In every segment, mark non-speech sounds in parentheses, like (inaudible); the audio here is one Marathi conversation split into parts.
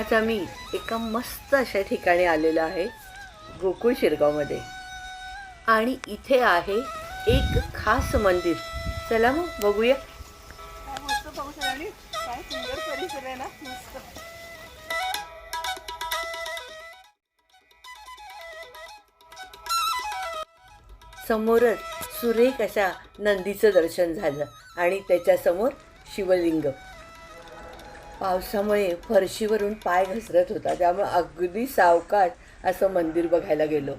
आज आम्ही एका मस्त अशा ठिकाणी आलेलो आहे गोकुळ शिरगावमध्ये. आणि इथे आहे एक खास मंदिर. चला मग बघूया. समोरच सुरेख अशा नंदीचं दर्शन झालं आणि त्याच्यासमोर शिवलिंग. पावसामुळे फरशीवरून पाय घसरत होता. त्यामुळे अगदी सावकाश असं मंदिर बघायला गेलो.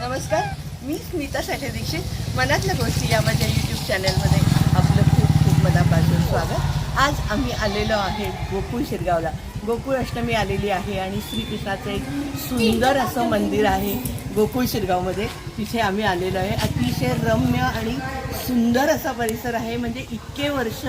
नमस्कार. मी स्मिता साठे दीक्षित. मनातल्या गोष्टी या माझ्या यूट्यूब चॅनलमध्ये आपलं खूप खूप मनापासून स्वागत. आज आम्ही आलेलो आहे गोकुळ शिरगावला. गोकुळ अष्टमी आलेली आहे आणि श्रीकृष्णाचं एक सुंदर असं मंदिर आहे गोकुळ शिरगावमध्ये. तिथे आम्ही आलेलो आहे. अतिशय रम्य आणि सुंदर असा परिसर आहे. म्हणजे इतके वर्ष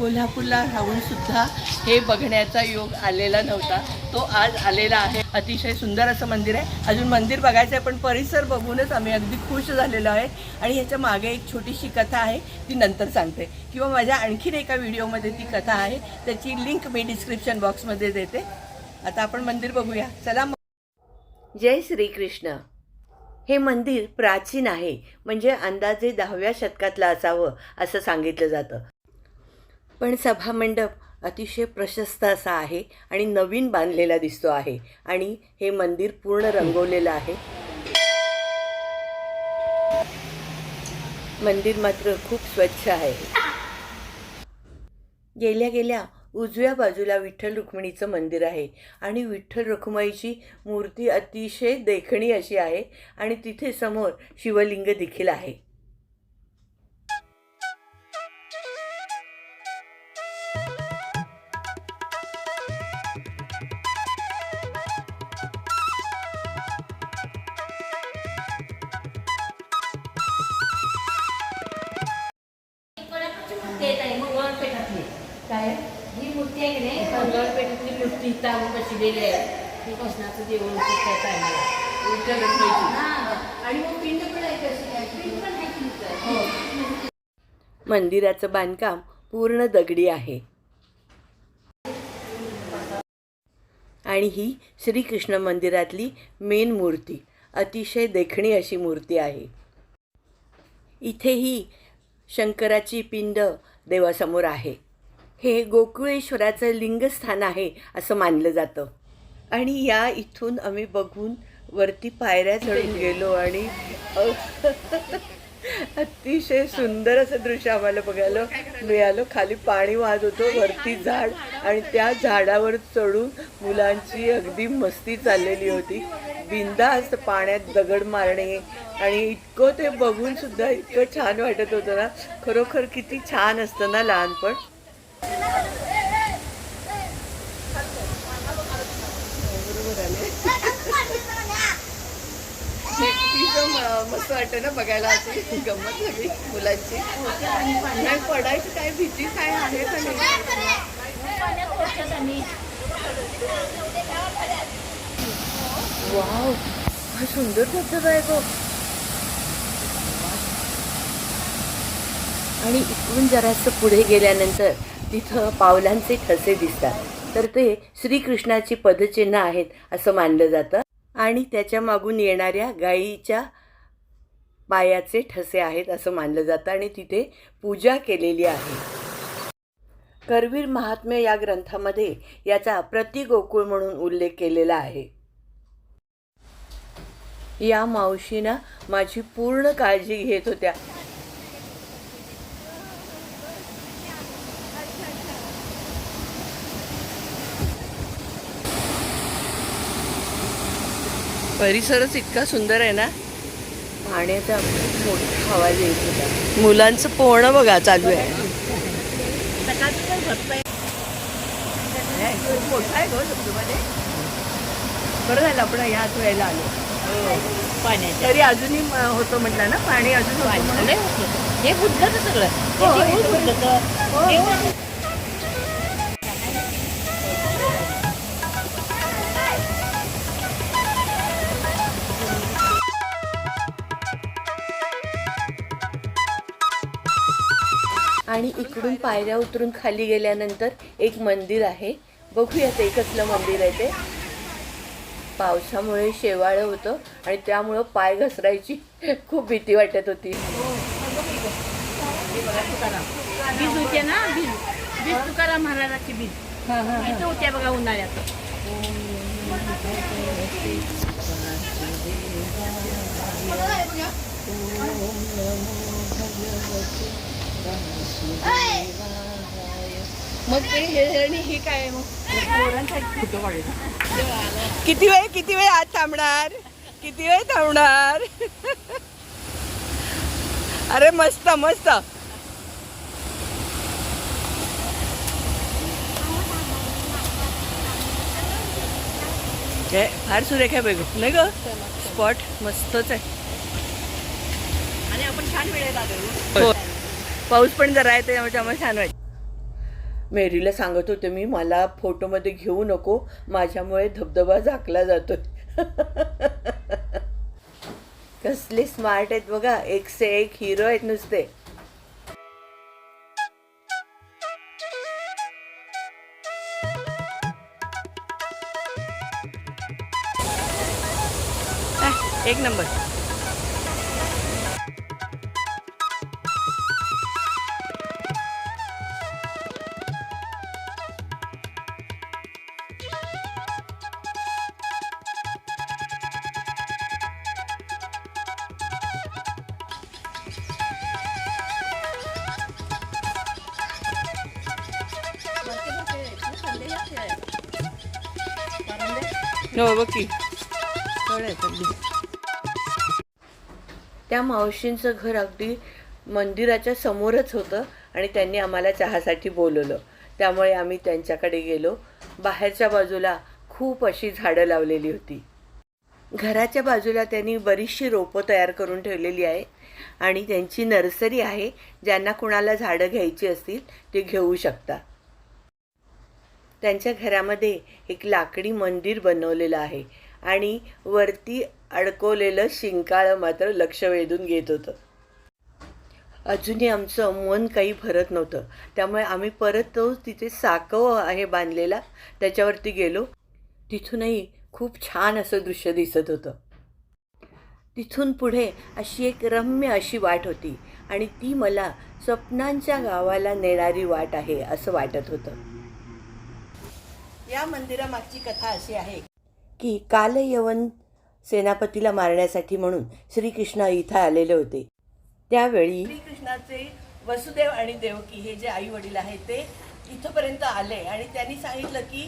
कोल्हापूरला राहून सुद्धा हे बघण्याचा योग आलेला नव्हता. तो आज आलेला आहे. अतिशय सुंदर असं मंदिर आहे. अजून मंदिर बघायचं आहे पण परिसर बघूनच आम्ही अगदी खुश झालेलो आहे. आणि ह्याच्या मागे एक छोटीशी कथा आहे ती नंतर सांगते. किंवा माझ्या आणखीन एका व्हिडिओमध्ये ती कथा आहे. त्याची लिंक मी डिस्क्रिप्शन बॉक्समध्ये देते. आता आपण मंदिर बघूया. चला मग. जय श्रीकृष्ण. हे मंदिर प्राचीन आहे. म्हणजे अंदाजे दहाव्या शतकातलं असावं असं सांगितलं जातं. पण सभामंडप अतिशय प्रशस्त असा आहे आणि नवीन बांधलेला दिसतो आहे आणि हे मंदिर पूर्ण रंगवलेलं आहे. मंदिर मात्र खूप स्वच्छ आहे. गेल्या गेल्या उजव्या बाजूला विठ्ठल रुक्मिणीचं मंदिर आहे आणि विठ्ठल रुक्माईची मूर्ती अतिशय देखणी अशी आहे आणि तिथे समोर शिवलिंग देखील आहे. काय? ही मूर्ती आहे की नाही? मंगळपेठातली मूर्ती इथं आणून बसलेली आहे. ही कृष्णाचं देऊळ हा. आणि मग पिंड पण आहे कशी पिंड पण आहे? हो. मंदिराचं बांधकाम पूर्ण दगडी आहे. आणि ही श्रीकृष्ण मंदिरातली मेन मूर्ती. अतिशय देखणी अशी मूर्ती आहे. इथेही शंकराची पिंड देवासमोर आहे. हे गोकुळेश्वराचं लिंगस्थान आहे असं मानलं जातं. आणि या इथून आम्ही बघून वरती पायऱ्या चढून गेलो आणि अतिशय सुंदर असं दृश्य आम्हाला बघायला मिळालं. खाली पाणी वाहत होतं वरती झाड आणि त्या झाडावर चढून मुलांची अगदी मस्ती चाललेली होती. बिंदास्त पाण्यात दगड मारणे आणि इतकं ते बघून सुद्धा इतकं छान वाटत होतं ना. खरोखर किती छान असतं ना लहानपण. मस्त वाटतं ना बघायला अशी. गंमत सगळी मुलांची. नाही पडायची काय भीती काय आहे का नाही? वाव हा सुंदर धबधबा आहे तो. आणि इकडून जरासं पुढे गेल्यानंतर तिथं पावलांचे ठसे दिसतात. तर ते श्रीकृष्णाची पदचिन्ह आहेत असं मानलं जातं. आणि त्याच्या मागून येणाऱ्या गायीच्या पायाचे ठसे आहेत असं मानलं जातं. आणि तिथे पूजा केलेली आहे. करवीर महात्म्य या ग्रंथामध्ये याचा प्रतिगोकुळ म्हणून उल्लेख केलेला आहे. या मावशीना माझी पूर्ण काळजी घेत होत्या. परिसरच इतका सुंदर आहे ना? पाण्याचा मोठा आवाज येत होता. मुलांचं पोहणं बघा चालू आहे. हे, मोठा आहे. बरं झालं आपण याच वेळेला आलो. पाण्याच्या. तरी अजूनही म- होतं म्हटलं ना पाणी अजून. हे बुद्धचं सगळं. हो, हे हे. देऊळ इकडून पायऱ्या उतरून खाली गेल्यानंतर एक मंदिर आहे. बघूया ते कसलं मंदिर आहे ते. पावसामुळे शेवाळं होतं आणि त्यामुळं पाय घसरायची (laughs) खूप भीती वाटत होती. बीज होते ना बीज. बीज तुकाराम महाराजाची बीज. इथं होत्या बघा उन्हाळ्यात. मग ते हे ही काय मग? किती वेळ किती वेळ आज थांबणार? किती वेळ थांबणार? अरे मस्त मस्त. हे फार सुरेख आहे बघ. नाही ग? स्पॉट मस्तच आहे. आणि आपण छान वेळेत आलो पाऊस पण जरा आहे त्यामुळे छान वाटतं. मेरीला सांगत होते मी मला फोटोमध्ये घेऊ नको माझ्यामुळे धबधबा झाकला जातो (laughs) कसले स्मार्ट आहेत बघा एक से एक हिरो आहेत नुसते. एक नंबर. हो बघ की. त्या मावशींचं घर अगदी मंदिराच्या समोरच होतं आणि त्यांनी आम्हाला चहासाठी बोलवलं. त्यामुळे आम्ही त्यांच्याकडे गेलो. बाहेरच्या बाजूला खूप अशी झाडं लावलेली होती. घराच्या बाजूला त्यांनी बरीचशी रोपं तयार करून ठेवलेली आहे आणि त्यांची नर्सरी आहे ज्यांना कुणाला झाडं घ्यायची असतील ते घेऊ शकता. त्यांच्या घरामध्ये एक लाकडी मंदिर बनवलेलं आहे. आणि वरती अडकवलेलं शिंकाळं मात्र लक्ष वेधून घेत होतं. अजूनही आमचं मन काही भरत नव्हतं. त्यामुळे आम्ही परत तो तिथे साकव आहे बांधलेला त्याच्यावरती गेलो. तिथूनही खूप छान असं दृश्य दिसत होतं. तिथून पुढे अशी एक रम्य अशी वाट होती आणि ती मला स्वप्नांच्या गावाला नेणारी वाट आहे असं वाटत होतं. या मंदिरामागची कथा अशी आहे की कालयवन सेनापतीला मारण्यासाठी म्हणून श्रीकृष्ण इथं आलेले होते. त्यावेळी श्रीकृष्णाचे वसुदेव आणि देवकी हे जे आई वडील आहेत ते इथपर्यंत आले आणि त्यांनी सांगितलं की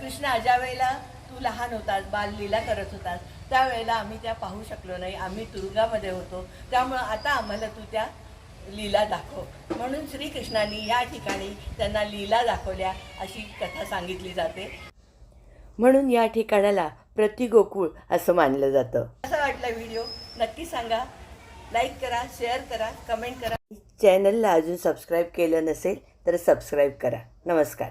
कृष्णा ज्या वेळेला तू लहान होतास बाललीला करत होतास. त्यावेळेला आम्ही त्या पाहू शकलो नाही. आम्ही तुरुंगामध्ये होतो. त्यामुळं आता आम्हाला तू त्या लीला दाखव. म्हणून श्रीकृष्णाने या ठिकाणी त्यांना लीला दाखवल्या अशी कथा सांगितली जाते. म्हणून या ठिकाणाला प्रतिगोकुळ असं मानलं जातं. कसा वाटला व्हिडिओ? नक्की सांगा. लाईक करा शेअर करा कमेंट करा. चॅनलला अजून सबस्क्राईब केलं नसेल तर सबस्क्राईब करा. नमस्कार.